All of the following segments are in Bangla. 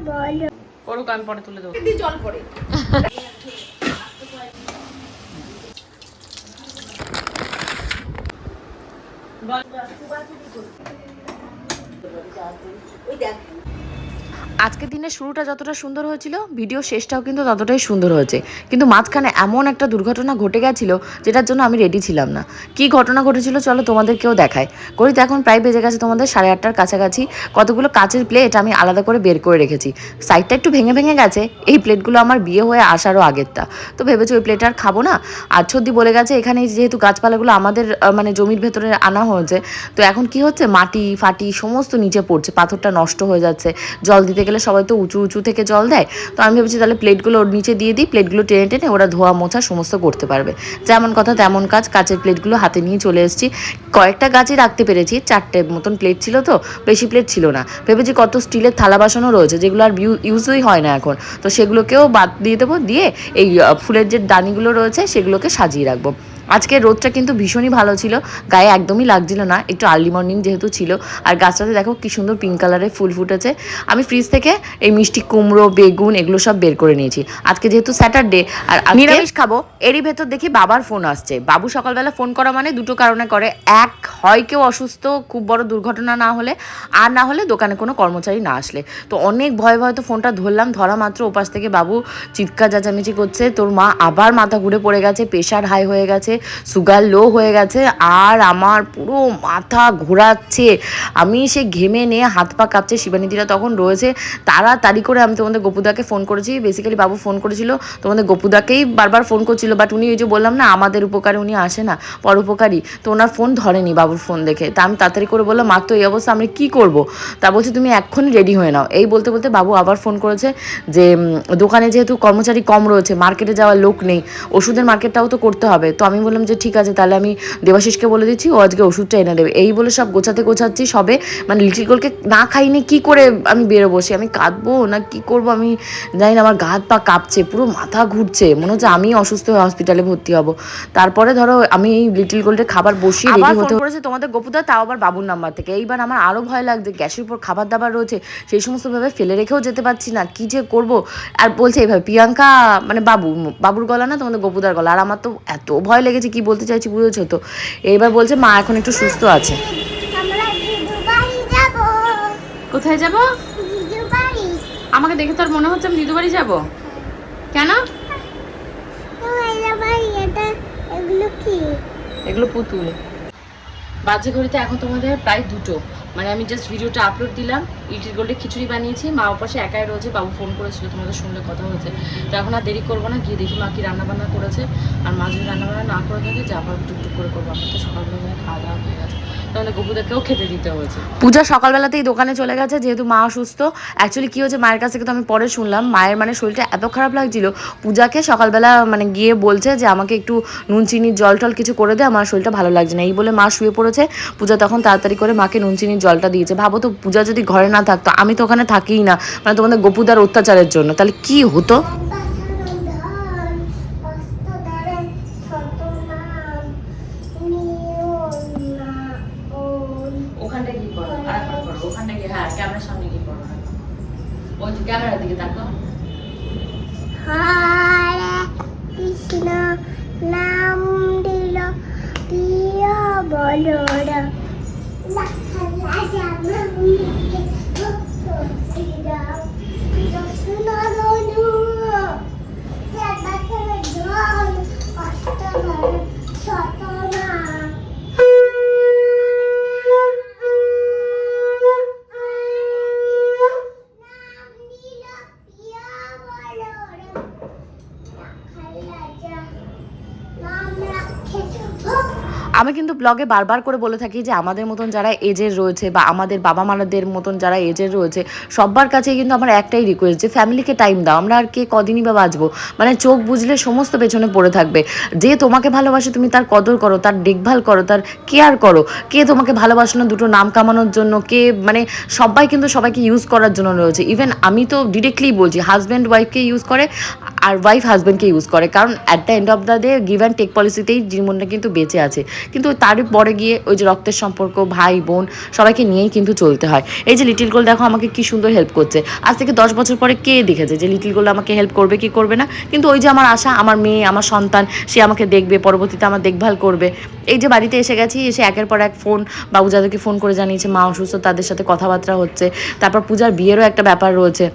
বলো করুক আমি পরে তুলে দেবো জল পড়ে ওই দেখ আজকের দিনের শুরুটা যতটা সুন্দর হয়েছিল, ভিডিও শেষটাও কিন্তু ততটাই সুন্দর হয়েছে। কিন্তু মাঝখানে এমন একটা দুর্ঘটনা ঘটে গেছিল, যেটার জন্য আমি রেডি ছিলাম না। কি ঘটনা ঘটেছিল চলো তোমাদেরকেও দেখায় করি তো এখন প্রায় বেজে গেছে তোমাদের সাড়ে আটটার কাছাকাছি। কতগুলো কাচের প্লেট আমি আলাদা করে বের করে রেখেছি। সাইডটা একটু ভেঙে ভেঙে গেছে, এই প্লেটগুলো আমার বিয়ে হয়ে আসারও আগেরটা। তো ভেবেছি ওই প্লেট আর খাব না। আর সর্দি বলে গেছে এখানে যেহেতু গাছপালাগুলো আমাদের মানে জমির ভেতরে আনা হয়েছে, তো এখন কি হচ্ছে? মাটি, ফাটি, সমস্ত নিচে পড়ছে, পাথরটা নষ্ট হয়ে যাচ্ছে, জল দিতে গেলে সবাই তো উঁচু উঁচু থেকে জল দেয়। তো আমি ভেবেছি তাহলে প্লেটগুলো ওর নিচে দিয়ে দিই, প্লেটগুলো টেনে টেনে ওরা ধোয়া মোছা সমস্ত করতে পারবে। যেমন কথা তেমন কাজ, কাচের প্লেটগুলো হাতে নিয়ে চলে এসেছি। কয়েকটা গাছই রাখতে পেরেছি, চারটে মতন প্লেট ছিল তো, বেশি প্লেট ছিল না। ভেবেছি কত স্টিলের থালা বাসনও রয়েছে, যেগুলো আর ইউজই হয় না এখন। তো সেগুলোকেও বাদ দিয়ে দেবো, দিয়ে এই ফুলের যে দানিগুলো রয়েছে সেগুলোকে সাজিয়ে রাখব। আজকে রোদটা কিন্তু ভীষণই ভালো ছিল। গায়ে একদমই লাগছিল না, একটু আর্লি মর্নিং যেহেতু ছিল। আর গাছটাতে দেখো কি সুন্দর পিঙ্ক কালারের ফুল ফুটেছে। আমি ফ্রিজ থেকে এই মিষ্টি কুমড়ো, বেগুন এগুলো সব বের করে নিয়েছি। আজকে যেহেতু স্যাটারডে আর নিরামিষ খাব, এরই ভেতর দেখি বাবার ফোন আসছে। বাবু সকালবেলা ফোন করা মানে দুটো কারণে করে। এক, হয় কেউ অসুস্থ, খুব বড় দুর্ঘটনা না হলে, আর না হলে দোকানে কোনো কর্মচারী না আসলে। তো অনেক ভয়ে ভয়ে তো ফোনটা ধরলাম, ধরা মাত্র ওপাশ থেকে বাবু চিৎকার, চেঁচামেচি করছে। তোর মা আবার মাথা ঘুরে পড়ে গেছে প্রেশার হাই হয়ে গেছে। সুগার লো হয়ে গেছে আর আমার পুরো মাথা ঘোরাচ্ছে। আমি সে ঘেমে নিয়ে হাত পা কাঁপছে, শিবানীদিরা তখন রয়েছে। তাড়াতাড়ি করে আমি তোমাদের গোপুদাকে ফোন করেছি। বেসিক্যালি বাবু ফোন করেছিল, তোমাদের গোপুদাকেই বারবার ফোন করছিল। বাট উনি ওই যে বললাম না, আমাদের উপকারে উনি আসে না পরোপকারী তো ওনার ফোন ধরেনি বাবুর ফোন দেখে। তা আমি তাড়াতাড়ি করে বললাম, মা, তো এই অবস্থা, আমি কি করব? তা বলছে, তুমি এক্ষুনি রেডি হয়ে নাও। এই বলতে বলতে বাবু আবার ফোন করেছে যে দোকানে যেহেতু কর্মচারী কম রয়েছে মার্কেটে যাওয়ার লোক নেই, ওষুধের মার্কেটটাও তো করতে হবে। তো আমি বললাম যে ঠিক আছে তাহলে আমি দেবাশিসকে বলে দিচ্ছি ও আজকে ওষুধটা এনে দেবে। এই বলে সব গোছাতে গোছাচ্ছি সবে। মানে লিটিল গোলকে না খাইনি কি করে আমি বেরোবো? সে আমি কাঁদবো না কি করব? আমি জানি না আমার গা হাত পা কাঁপছে পুরো মাথা ঘুরছে। মনে হচ্ছে আমি অসুস্থ হয়ে হসপিটালে ভর্তি হব। তারপরে ধরো আমি এই লিটিল গোল্ডের খাবার বসিয়ে রেডি হতে করেছে তোমাদের গোপুদা তাও আবার বাবুর নাম্বার থেকে। এইবার আমার আরও ভয় লাগছে গ্যাসের উপর খাবার দাবার রয়েছে সেই সমস্ত ভাবে ফেলে রেখেও যেতে পারছি না। কি যে করব? আর বলছে এইভাবে প্রিয়াঙ্কা মানে বাবু বাবুর গলা না তোমাদের গোপুদার গলা। আর আমার তো এত ভয় লেগেছে কি বলতে চাইছি বুঝেছ তো? এবার বলছে মা এখন একটু সুস্থ আছে। কোথায় যাব? আমাকে দেখে তোর মনে হচ্ছে আমি দিদু বাড়ি যাব। কেন? তোমার বাড়ি এটা এগুলো কি? এগুলো পুতুল। বাজে ঘড়িতে এখন তোমাদের প্রায় দুটো। মানে আমি জাস্ট ভিডিওটা আপলোড দিলাম ইটির গোল্ডে খিচুড়ি বানিয়েছি, মা পাশে একাই রয়েছে, বাবু ফোন করেছিল তোমাদের সঙ্গে কথা হয়েছে। তো এখন আর দেরি করব না, গিয়ে দেখি মা কি রান্নাবান্না করেছে, আর মা যদি রান্নাবান্না না করে থাকে, যা আবার টুকটুক করে করব। আমরা তো সকালবেলা খাওয়া দাওয়া তাহলে গপুদাকেও খেতে দিতে হয়েছে। পূজা সকালবেলাতেই দোকানে চলে গেছে, যেহেতু মা অসুস্থ অ্যাকচুয়ালি কি হয়েছে, মায়ের কাছ থেকে তো আমি পরে শুনলাম, মায়ের মানে শরীরটা এত খারাপ লাগছিল, পূজাকে সকালবেলা মানে গিয়ে বলছে যে আমাকে একটু নুন চিনির জল, টল কিছু করে দে, আমার শরীরটা ভালো লাগছে না। এই বলে মা শুয়ে পড়েছে, পূজা তখন তাড়াতাড়ি করে মাকে নুন চিনির জলটা দিয়েছে। ভাবো তো, পূজা যদি ঘরে না থাকতো, আমি তো ওখানে থাকিই না মানে তোমাদের গোপুদার অত্যাচারের জন্য, তাহলে কি হতো? ওই ক্যামেরার দিকে তাকাও হরে কৃষ্ণ নাম দিল প্রিয় বলর ব্লগে বারবার করে বলে থাকি যে আমাদের মতন যারা এজের রয়েছে বা আমাদের বাবা মাদের মতন যারা এজের রয়েছে সবার কাছে কিন্তু আমার একটাই রিকোয়েস্ট যে ফ্যামিলিকে টাইম দাও। আমরা আর কে কদিনই বা বাঁচবো? মানে চোখ বুঝলে সমস্ত পেছনে পড়ে থাকবে। যে তোমাকে ভালোবাসে তুমি তার কদর করো, তার দেখভাল করো, তার কেয়ার করো। কে তোমাকে ভালোবাসানো দুটো নাম কামানোর জন্য? কে মানে সবাই কিন্তু সবাইকে ইউজ করার জন্য রয়েছে। ইভেন আমি তো ডিরেক্টলি বলছি হাজব্যান্ড ওয়াইফকে ইউজ করে আর ওয়াইফ হাজব্যান্ডকে ইউজ করে। কারণ at the end of the day give and take পলিসিতেই জীবনটা কিন্তু বেঁচে আছে। কিন্তু তার পরে গিয়ে ওই যে রক্তের সম্পর্ক, ভাই, বোন, সবাইকে নিয়েই কিন্তু চলতে হয়। এই যে লিটিল গোল দেখো আমাকে কি সুন্দর হেল্প করছে। আজ থেকে দশ বছর পরে কে দেখেছে যে লিটিল গোল আমাকে হেল্প করবে কি করবে না? কিন্তু ওই যে আমার আশা, আমার মেয়ে, আমার সন্তান, সে আমাকে দেখবে, পরবর্তীতে আমার দেখভাল করবে। এই যে বাড়িতে এসে গেছি, এসে একের পর এক ফোন বাবু যাদেরকে ফোন করে জানিয়েছে, মা অসুস্থ, তাদের সাথে কথাবার্তা হচ্ছে। তারপর পূজার বিয়েরও একটা ব্যাপার রয়েছে।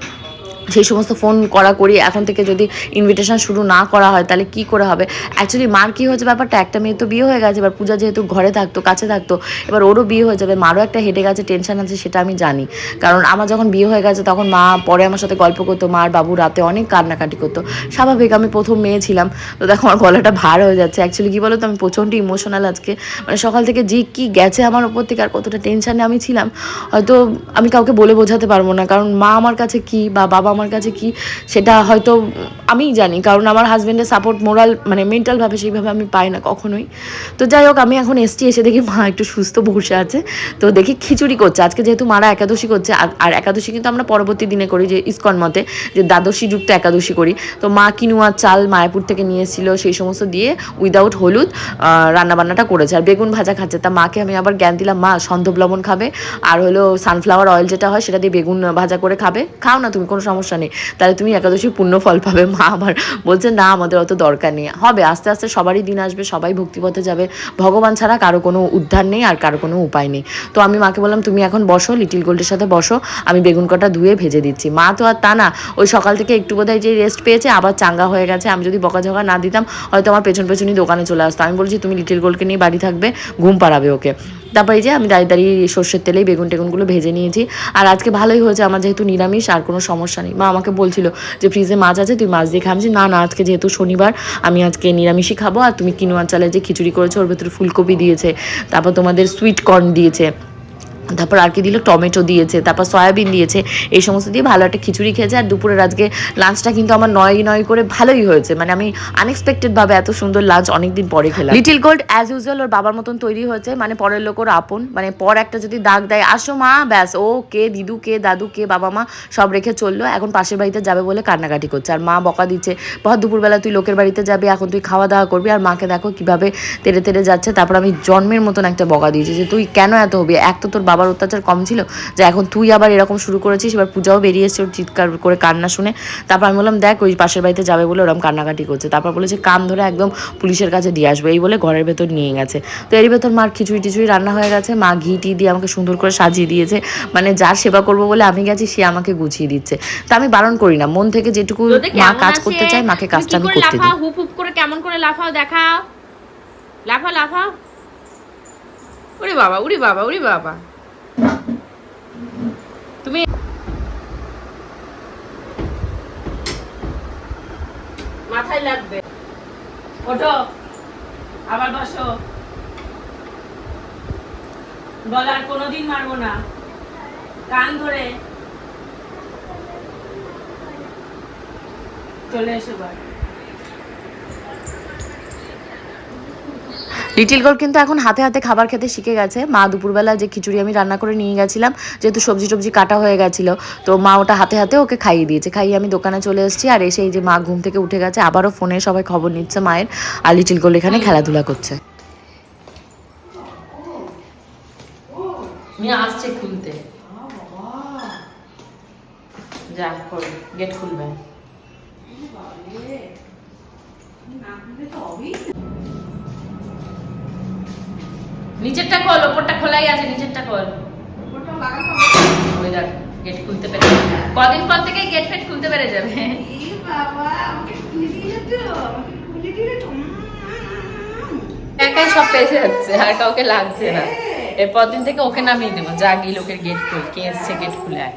সেই সমস্ত ফোন করা করি, এখন থেকে যদি ইনভিটেশন শুরু না করা হয়, তাহলে কি করে হবে? অ্যাকচুয়ালি মার কী হয়েছে ব্যাপারটা? একটা মেয়ে তো বিয়ে হয়ে গেছে, এবার পূজা যেহেতু ঘরে থাকতো, কাছে থাকতো, এবার ওরও বিয়ে হয়ে যাবে, মারও একটা হেঁটে গেছে টেনশন আছে, সেটা আমি জানি। কারণ আমার যখন বিয়ে হয়ে গেছে, তখন মা পরে আমার সাথে গল্প করতো, মার বাবু রাতে অনেক কান্নাকাটি করতো। স্বাভাবিক, আমি প্রথম মেয়ে ছিলাম, তো দেখো আমার গলাটা ভার হয়ে যাচ্ছে। অ্যাকচুয়ালি কী বলো তো আমি প্রচণ্ড ইমোশনাল আজকে। মানে সকাল থেকে যে কি গেছে আমার ওপর থেকে আর কতটা টেনশানে আমি ছিলাম, হয়তো আমি কাউকে বলে বোঝাতে পারব না। কারণ মা আমার কাছে কি বা বাবা আমার কাছে কি, সেটা হয়তো আমিই জানি, কারণ আমার হাজব্যান্ডের সাপোর্ট মোরাল মানে মেন্টালভাবে সেইভাবে আমি পাই না কখনোই। তো যাই হোক, আমি এখন এসছি, এসে দেখি মা একটু সুস্থ বসে আছে। তো দেখি খিচুড়ি করছে, আজকে যেহেতু মারা একাদশী করছে, আর- আর একাদশী কিন্তু আমরা পরবর্তী দিনে করি, যে ইস্কন মতে, যে দ্বাদশী যুক্ত একাদশী করি। তো মা কিনুয়া চাল মায়াপুর থেকে নিয়ে এসেছিল, সেই সমস্ত দিয়ে উইদাউট হলুদ রান্নাবান্নাটা করেছে। আর বেগুন ভাজা খাচ্ছে, তা মাকে আমি আবার জ্ঞান দিলাম, মা সন্ধব লবণ খাবে, আর হলো সানফ্লাওয়ার অয়েল যেটা হয়, সেটা দিয়ে বেগুন ভাজা করে খাবে। খাও না তুমি, কোনো সমস্যা নেই। তাহলে তুমি একাদশী পূর্ণ ফল পাবে। মা আবার বলছে, না, আমাদের অত দরকার নেই। হবে, আস্তে আস্তে সবারই দিন আসবে, সবাই ভক্তিপথে যাবে। ভগবান ছাড়া কারও কোনো উদ্ধার নেই আর কারও কোনো উপায় নেই। তো আমি মাকে বললাম, তুমি এখন বসো লিটিল গোল্ডের সাথে বসো, আমি বেগুন কটা ধুয়ে ভেজে দিচ্ছি। মা তো আর তা না, ওই সকাল থেকে একটু বোধহয় যে রেস্ট পেয়েছে, আবার চাঙ্গা হয়ে গেছে। আমি যদি বকাঝকা না দিতাম, হয়তো আমার পেছন পেছনই দোকানে চলে আসতো। আমি বলছি, তুমি লিটিল গোল্ডকে নিয়ে বাড়ি থাকবে, ঘুম পাড়াবে ওকে। তারপর যে আমি দাঁড়িয়ে দাঁড়িয়ে সর্ষের তেলেই বেগুন টেগুনগুলো ভেজে নিয়েছি। আর আজকে ভালোই হয়েছে, আমার যেহেতু নিরামিষ, আর কোনো সমস্যা নেই। মা আমাকে বলছিল যে, ফ্রিজে মাছ আছে, তুই মাছ দিয়ে খাবছি না না, আজকে যেহেতু শনিবার, আমি আজকে নিরামিষই খাব। আর তুমি কিনোয়া চালে যে খিচুড়ি করেছ, ওর ভেতরে ফুলকপি দিয়েছে, তারপর তোমাদের সুইট কর্ন দিয়েছে। তারপর আর কি দিল, টমেটো দিয়েছে, তারপর সয়াবিন দিয়েছে, এই সমস্ত দিয়ে ভালো একটা খিচুড়ি খেয়েছে, আর দুপুরের আজকে লাঞ্চটা কিন্তু আমার নয় নয় করে ভালোই হয়েছে। মানে আমি আনএক্সপেক্টেড ভাবে এত সুন্দর লাঞ্চ অনেকদিন পরে খেলাম। লিটিল গোল্ড অ্যাজ ইউজুয়াল ওর বাবার মতন তৈরি হয়েছে মানে পরের লোক ওর আপন মানে পর একটা যদি দাগ দেয়, আসো মা, ব্যাস, ও কে, দিদু কে, দাদু কে, বাবা মা, সব রেখে চলল, এখন পাশের বাড়িতে যাবে বলে কান্নাকাটি করছে। আর মা বকা দিচ্ছে বহুত দুপুরবেলা তুই লোকের বাড়িতে যাবি, এখন তুই খাওয়া দাওয়া করবি, আর মাকে দেখো কীভাবে তেড়ে তেড়ে যাচ্ছে, তারপর আমি জন্মের মতন একটা বকা দিয়েছি যে, তুই কেন এত হবি? এক তো তোর বাবার অত্যাচার কম ছিল যে এখন তুই আবার এরকম শুরু করেছিস এবার পূজাও বেরিয়ে এসছে ওর চিৎকার করে কান্না শুনে। তারপর আমি বললাম দেখ ওই পাশের বাড়িতে যাবে বলে ওরকম কান্নাকাটি করছে। তারপর বলেছে কান ধরে একদম পুলিশের কাছে দিয়ে আসবে। এই বলে ঘরের ভেতর নিয়ে গেছে। তো এর ভেতর মার খিচুড়ি টিচুড়ি রান্না হয়ে গেছে। মা ঘি টি দিয়ে আমাকে সুন্দর করে সাজিয়ে দিয়েছে। মানে যার সেবা করব বলে আমি গেছি সে আমাকে গুছিয়ে দিচ্ছে। তা আমি বারণ করি না। মন থেকে যেটুকু মা কাজ করতে চায় মাকে কাজটা আমি করতে দিই। হুপ হুপ করে কেমন করে লাফাও দেখাও। লাফা লাফাও। উরে বাবা উরে বাবা উরে বাবা তুমি মাথায় লাগবে। ওঠো আবার বসো। গলার কোনোদিন মারবো না। কান ধরে চলে এসো বার লিটিল গোল কিন্তু এখন হাতে হাতে খাবার খেতে শিখে গেছে। মা দুপুরবেলা যে খিচুড়ি আমি রান্না করে নিয়ে গেছিলাম, যেহেতু সবজি টবজি কাটা হয়ে গেছিল, তো মা ওটা হাতে হাতে ওকে খাইয়ে দিয়েছে। খাইয়ে আমি দোকানে চলে এসেছি আর এসে এই যে মা ঘুম থেকে উঠে গেছে, আবারও ফোনে সবাই খবর নিচ্ছে মায়ের আর লিটিল গোল এখানে খেলাধুলা করছে। আসছে খুলতে। যা গেট খুলবে। নিচেরটা খোল ওপরটা খোলাই আছে নিচেরটা খোল। ওই দেখ গেট খুলতে পেরে কদিন পর থেকে গেট ফেট খুলতে পেরে যাবে। একাই সব পেছে যাচ্ছে আর কাউকে লাগছে না। এরপর দিন থেকে ওকে নামিয়ে দেবো। যা গিয়ে লোকের গেট খুল কে এসছে গেট খুলে আয়।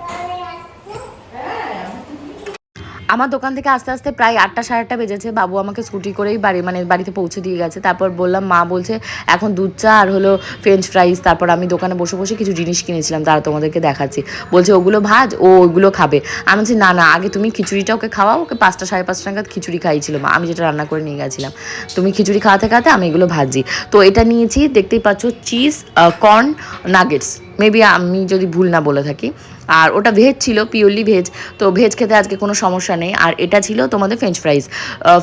আমার দোকান থেকে আস্তে আস্তে প্রায় আটটা সাড়ে আটটা বেজেছে। বাবু আমাকে স্কুটি করেই বাড়ি মানে বাড়িতে পৌঁছে দিয়ে গেছে। তারপর বললাম, মা বলছে, এখন দুধ চা আর হলো ফ্রেঞ্চ ফ্রাইস তারপর আমি দোকানে বসে বসে কিছু জিনিস কিনেছিলাম, তারা তোমাদেরকে দেখাচ্ছি। বলছে, ওগুলো ভাজ, ও ওইগুলো খাবে। আমি বলছি, না না, আগে তুমি খিচুড়িটা ওকে খাওয়াও, ওকে পাঁচটা সাড়ে পাঁচটা নাগাদ খিচুড়ি খাইছিল মা। আমি যেটা রান্না করে নিয়ে গেছিলাম। তুমি খিচুড়ি খাওয়াতে খাওয়াতে আমি এগুলো ভাজি। তো এটা নিয়েছি, দেখতেই পাচ্ছ, চিজ কর্ন, নাগেটস। মেবি আমি যদি ভুল না বলে থাকি। আর ওটা ভেজ ছিল পিওরলি ভেজ তো ভেজ খেতে আজকে কোনো সমস্যা নেই। আর এটা ছিল তোমাদের ফ্রেঞ্চ ফ্রাইজ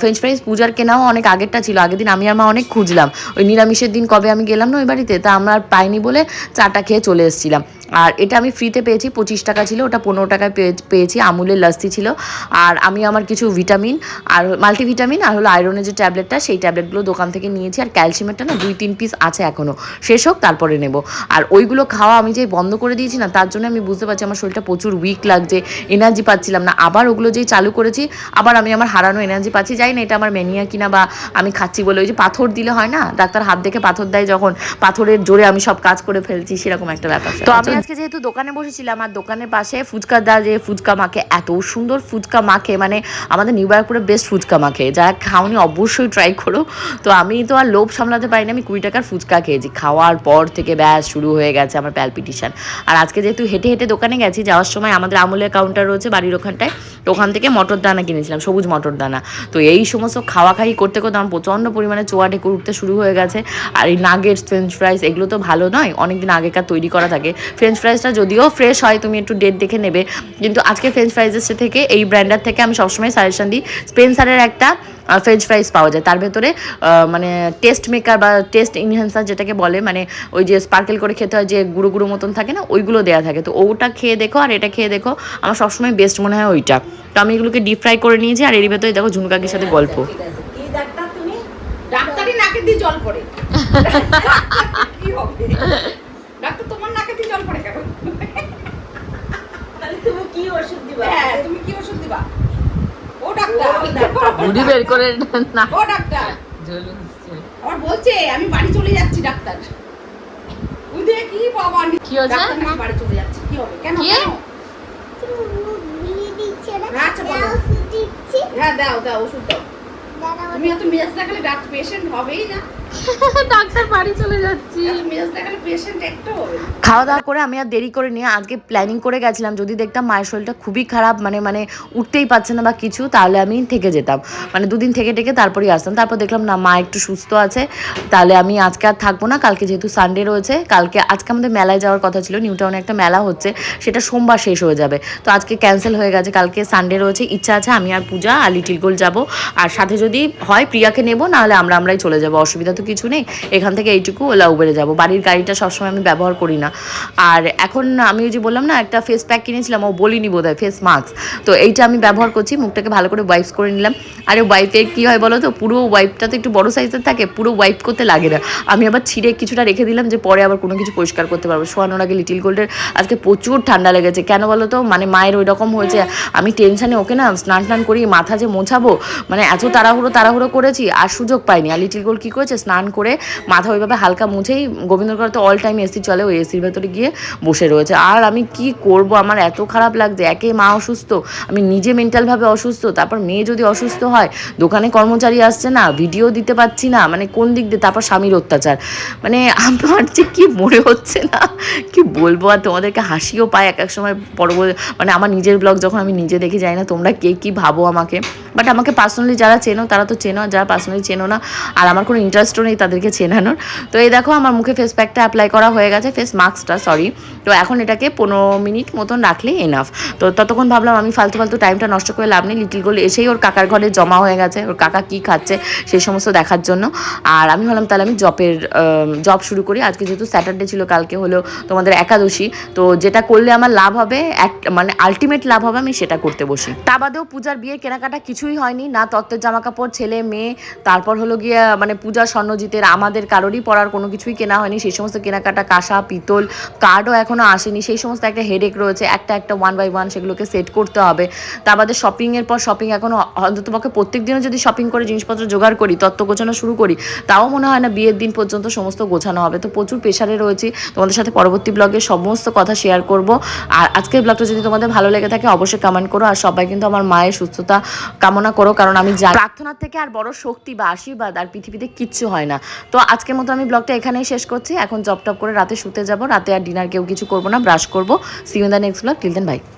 ফ্রেঞ্চ ফ্রাইজ পূজার কেনাও অনেক আগেরটা ছিল। আগের দিন আমি আর মা অনেক খুঁজলাম। ওই নিরামিষের দিন কবে আমি গেলাম না ওই বাড়িতে, তা আমরা পাইনি বলে চাটা খেয়ে চলে এসেছিলাম। আর এটা আমি ফ্রিতে পেয়েছি, পঁচিশ টাকা ছিল, ওটা পনেরো টাকায় পেয়ে- পেয়েছি, আমুলের লাস্তি ছিল। আর আমি আমার কিছু ভিটামিন আর মাল্টিভিটামিন আর হলো আয়রনের যে ট্যাবলেটটা সেই ট্যাবলেটগুলো দোকান থেকে নিয়েছি। আর ক্যালসিয়ামেরটা না দুই তিন পিস আছে এখনও শেষ হোক, তারপরে নেব। আর ওইগুলো খাওয়া আমি যে বন্ধ করে দিয়েছি না, তার জন্য আমি বুঝতে পারছি আমার শরীরটা প্রচুর উইক লাগছে এনার্জি পাচ্ছিলাম না। আবার ওগুলো যেই চালু করেছি, আবার আমি আমার হারানো এনার্জি পাচ্ছি। যাই না, এটা আমার ম্যানিয়া কিনা বা আমি খাচ্ছি বলে, ওই যে পাথর দিলে হয় না, ডাক্তার হাত দেখে পাথর দেয় যখন, পাথরের জোরে আমি সব কাজ করে ফেলছি, সেরকম একটা ব্যাপার। তো আমি আজকে যেহেতু দোকানে বসেছিলাম, আর দোকানের পাশে ফুচকা দা যে ফুচকা মাখে, এত সুন্দর ফুচকা মাখে মানে আমাদের নিউ ব্যারাকপুরের বেস্ট ফুচকা মাখে যারা খাওনি অবশ্যই ট্রাই করো। তো আমি তো আর লোভ সামলাতে পারি না আমি কুড়ি টাকার ফুচকা খেয়েছি। খাওয়ার পর থেকে ব্যাস, শুরু হয়ে গেছে আমার প্যালপিটিশন আর আজকে যেহেতু হেঁটে হেঁটে দোকানে গেছি, যাওয়ার সময় আমাদের আমুলের কাউন্টার রয়েছে বাড়ির ওখানটায়, তো ওখান থেকে মটর দানা কিনেছিলাম, সবুজ মটর দানা। তো এই সমস্ত খাওয়া খাই করতে করতে আমার প্রচণ্ড পরিমাণে চোয়া ঢেকুর উঠতে শুরু হয়ে গেছে, আর এই নাগেটস ফ্রেঞ্চ ফ্রাইস এগুলো তো ভালো নয়, অনেকদিন আগেকার তৈরি করা থাকে। ফ্রেঞ্চ ফ্রাইসটা যদিও ফ্রেশ হয় তুমি একটু ডেট দেখে নেবে। কিন্তু আজকে ফ্রেঞ্চ ফ্রাইজের থেকে এই ব্র্যান্ডার থেকে আমি সবসময় সাজেশন দিই স্পেন্সারের একটা ফ্রেঞ্চ ফ্রাইস পাওয়া যায়। তার ভেতরে মানে টেস্ট মেকার বা টেস্ট ইনহ্যান্সার যেটাকে বলে মানে ওই যে স্পার্কেল করে খেতে হয় যে গুঁড়ো গুঁড়ো মতন থাকে না ওইগুলো দেওয়া থাকে। তো ওটা খেয়ে দেখো আর এটা খেয়ে দেখো আমার সবসময় বেস্ট মনে হয় ওইটা। তো আমি এগুলোকে ডিপ ফ্রাই করে নিয়েছি আর এর ভেতরে দেখো ঝুনকাকির সাথে গল্প। ডাক্তার নাকে দিয়ে জল পড়ে। কি হবে ডাক্তার তোমার নাকে দিয়ে জল পড়ে কেন তুমি কি ওষুধ দিবা? হ্যাঁ তুমি কি ওষুধ দিবা? ও ডাক্তার বুড়ি বের করে না। ও ডাক্তার। আমার বলছে আমি বাড়ি চলে যাচ্ছি ডাক্তার। ওই দিয়ে কি বাবা কি হয়েছে? ডাক্তার বাড়ি চলে যাচ্ছে কি হবে? কেন? কি? কেন? আচ্ছা, হ্যাঁ দাও দাও ওষুধ দাও। তুমি এত মেজাজ দেখালে ডাক্তার পেশেন্ট হবেই না। ডাক্তার বাড়ি চলে যাচ্ছি। খাওয়া দাওয়া করে আমি আর দেরি করে নিয়ে আজকে প্ল্যানিং করে গেছিলাম যদি দেখতাম মায়ের শরীরটা খুবই খারাপ মানে মানে উঠতেই পারছে না বা কিছু তাহলে আমি থেকে যেতাম। মানে দুদিন থেকে থেকে তারপরেই আসতাম তারপর দেখলাম না মা একটু সুস্থ আছে তাহলে আমি আজকে আর থাকব না কালকে যেহেতু সানডে রয়েছে কালকে আজকে আমাদের মেলায় যাওয়ার কথা ছিল নিউ টাউনে একটা মেলা হচ্ছে সেটা সোমবার শেষ হয়ে যাবে। তো আজকে ক্যান্সেল হয়ে গেছে কালকে সানডে রয়েছে ইচ্ছা আছে আমি আর পূজা আর লিটিল গোল যাব। আর সাথে যদি হয় প্রিয়াকে নেব নাহলে আমরা আমরাই চলে যাব অসুবিধা তো কিছু নেই, এখান থেকে এইটুকু ওলা উবেরে যাব। বাড়ির গাড়িটা সবসময় আমি ব্যবহার করি না। আর এখন আমি যে বললাম না, একটা ফেস প্যাক কিনেছিলাম, ও বলিনি বোধ হয় ফেস মাস্ক তো এইটা আমি ব্যবহার করছি, মুখটাকে ভালো করে ওয়াইপস করে নিলাম। আর ওয়াইপের কী হয় বলো তো, পুরো ওয়াইপটা তো একটু বড় সাইজের থাকে, পুরো ওয়াইপ করতে লাগে না। আমি আবার ছিঁড়ে কিছুটা রেখে দিলাম যে পরে আবার কোনো কিছু পরিষ্কার করতে পারব। শোয়ানোর আগে লিটিল গোল্ডের আজকে প্রচুর ঠান্ডা লেগেছে। কেন বলো তো মানে মায়ের ওই রকম হয়েছে। আমি টেনশানে ওকে না স্নান টান করি মাথা যে মোছাবো মানে এত তাড়াহুড়ো তাড়াহুড়ো করেছি, আর সুযোগ পাইনি। আর লিটিল গোল্ড কী করেছে? স্নান করে মাথা ওইভাবে হালকা মুছেই গোবিন্দগড় তো অল টাইম এসি চলে, ওই এসির ভেতরে গিয়ে বসে রয়েছে। আর আমি কি করব? আমার এত খারাপ লাগছে। একে মা অসুস্থ, আমি নিজে মেন্টালভাবে অসুস্থ, তারপর মেয়ে যদি অসুস্থ হয়, দোকানে কর্মচারী আসছে না ভিডিও দিতে পারছি না মানে কোন দিক দিয়ে? তারপর স্বামীর অত্যাচার। মানে আমার যে কি মনে হচ্ছে না? কি বলব? আর তোমাদেরকে হাসিও পায় এক এক সময় পরবর্তী মানে আমার নিজের ব্লগ যখন আমি নিজে দেখে যাই না তোমরা কে কি ভাবো আমাকে। বাট আমাকে পার্সোনালি যারা চেনো, তারা তো চেনো যারা পার্সোনালি চেনো না, আর আমার কোনো ইন্টারেস্টও নেই তাদেরকে চেনানোর। তো এই দেখো, আমার মুখে ফেস প্যাকটা অ্যাপ্লাই করা হয়ে গেছে ফেস মাস্কটা সরি তো এখন এটাকে পনেরো মিনিট মতন রাখলে এনাফ তো ততক্ষণ ভাবলাম আমি ফালতু ফালতু টাইমটা নষ্ট করে লাভ নেই লিটিল গোল এসেই ওর কাকার ঘরে জমা হয়ে গেছে, ওর কাকা কি খাচ্ছে সেই সমস্ত দেখার জন্য। আর আমি ভাবলাম তাহলে আমি জবের জব শুরু করি। আজকে যেহেতু স্যাটারডে ছিল, কালকে হলো তোমাদের একাদশী, তো যেটা করলে আমার লাভ হবে, এক মানে আলটিমেট লাভ হবে আমি সেটা করতে বসি। তা বাদেও পূজার বিয়ের কেনাকাটা কিছুই হয়নি, না তত্ত্বের জামা কাপড় ছেলে, মেয়ে, তারপর হলো গিয়ে মানে পূজা স্বর্ণজিতের আমাদের কারোরই পড়ার কোনো কিছুই কেনা হয়নি, সেই সমস্ত কেনাকাটা কাঁসা, পিতল কার্ডও এখনও আসেনি, সেই সমস্ত একটা হেডেক রয়েছে, একটা একটা ওয়ান বাই ওয়ান সেগুলোকে সেট করতে হবে। তা বাদে শপিংয়ের পর শপিং এখনও অন্তত পক্ষে প্রত্যেক দিনও যদি শপিং করে জিনিসপত্র জোগাড় করি, তত্ত্ব গোছানো শুরু করি, তাও মনে হয় না বিয়ের দিন পর্যন্ত সমস্ত গোছানো হবে। তো প্রচুর প্রেশারে রয়েছি, তোমাদের সাথে পরবর্তী ব্লগে সমস্ত কথা শেয়ার করব। আর আজকের ব্লগটা যদি তোমাদের ভালো লেগে থাকে, অবশ্যই কমেন্ট করো। আর সবাই কিন্তু আমার মায়ের সুস্থতা কামনা করো, কারণ আমি জানি প্রার্থনার থেকে আর বড় শক্তি বা আশীর্বাদ আর পৃথিবীতে কিচ্ছু হয় না। তো আজকের মতো আমি ব্লগটা এখানেই শেষ করছি। এখন জব টপ করে রাতে শুতে যাব। রাতে আর ডিনার কেউ কিছু করব না, ব্রাশ করব। See in the next blog till then bye